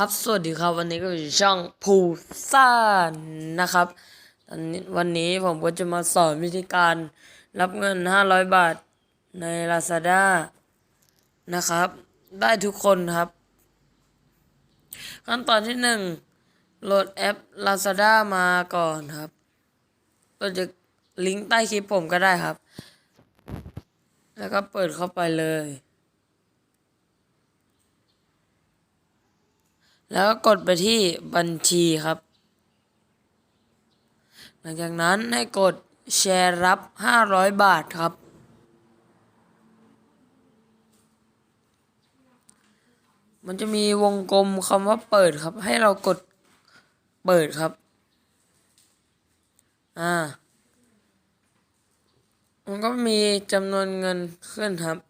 ครับสวัสดีครับวันนี้ก็อยู่ช่องภูซ่านนะครับตอนนี้วันนี้ผมก็จะมาสอนวิธีการรับเงิน 500 บาทใน Lazada นะครับ ได้ทุกคนครับ ขั้นตอนที่หนึ่งโหลดแอป Lazada มาก่อนครับเราจะลิงก์ใต้คลิปผมก็ได้ครับ แล้วก็เปิดเข้าไปเลย แล้วก็กดไปที่บัญชีครับ หลังจากนั้นให้กดแชร์รับ 500 บาทครับ มันจะมีวงกลมคำว่าเปิดครับ ให้เรากดเปิดครับ อ่า มันก็มีจำนวนเงินขึ้นครับ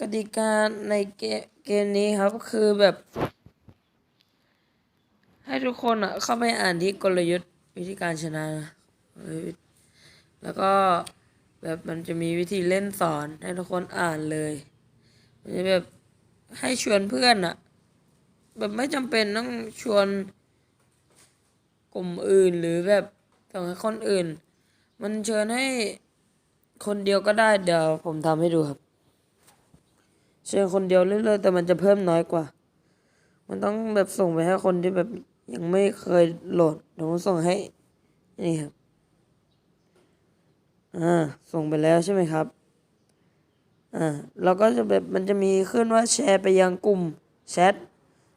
กติกาในเกมเกมนี้ครับคือแบบ ให้ทุกคนอะเข้าไปอ่านที่กลยุทธ์วิธีการชนะแล้วก็แบบมันจะมีวิธีเล่นสอนให้ทุกคนอ่านเลยมันจะแบบให้ชวนเพื่อนอะแบบไม่จำเป็นต้องชวนกลุ่มอื่นหรือแบบต้องให้คนอื่น มันเชิญให้คนเดียวก็ได้เดี๋ยวผมทำให้ดูครับ เชิญคนเดียวเรื่อยๆแต่มันจะเพิ่มน้อยกว่า มันต้องแบบส่งไปให้คนที่แบบยังไม่เคยโหลดเดี๋ยวผมส่งให้ นี่ครับ อ่า ส่งไปแล้วใช่ไหมครับ อ่า เราก็จะแบบมันจะมีขึ้นว่าแชร์ไปยังกลุ่มแชท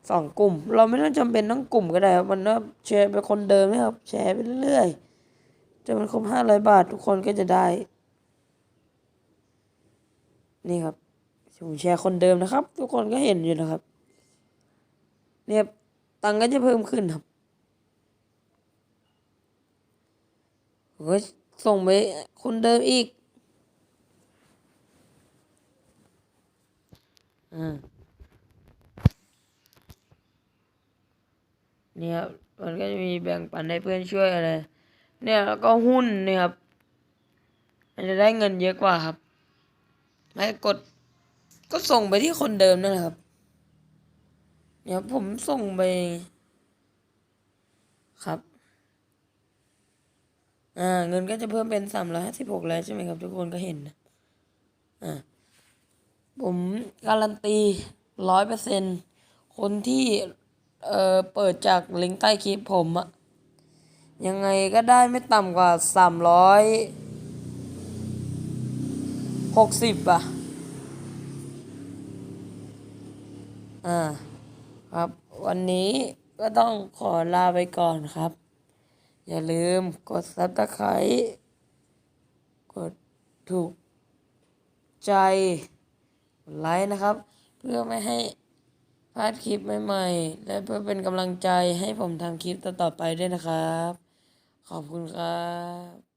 สองกลุ่ม เราไม่ต้องจำเป็นต้องกลุ่มก็ได้ครับ มันก็แชร์ไปคนเดิมนะครับ แชร์ไปเรื่อยๆจนมันครบห้าร้อยบาททุกคนก็จะได้ นี่ครับ ผมแชร์คนเดิมนะครับ ทุกคนก็เห็นอยู่นะครับ เนี่ยตังก็จะเพิ่มขึ้นครับผมก็ส่งไปคนเดิมอีกอ่าเนี่ยครับมันก็จะมีแบ่งปันให้เพื่อนช่วยอะไร เนี่ยแล้วก็หุ้นเนี่ยครับ มันจะได้เงินเยอะกว่าครับ ให้กด ก็ส่งไปที่คนเดิมนั่นแหละครับเนี่ยวผมส่งไป ครับ อ่า เงินก็จะเพิ่มเป็นสามร้อยห้าสิบหกแล้วใช่ไหมครับ ทุกคนก็เห็นนะอ่าผมการันตีร้อยเปอร์เซ็นคนที่เอ่อเปิดจากลิงก์ใต้คลิปผมอะยังไงก็ได้ไม่ต่ำกว่าสามร้อยหกสิบอะ อ่าครับ วันนี้ก็ต้องขอลาไปก่อนครับ อย่าลืมกดซับสไครต์กดถูกใจไลค์นะครับ เพื่อไม่ให้พลาดคลิปใหม่ๆ และเพื่อเป็นกำลังใจให้ผมทำคลิปต่อๆไปด้วยนะครับ ขอบคุณครับ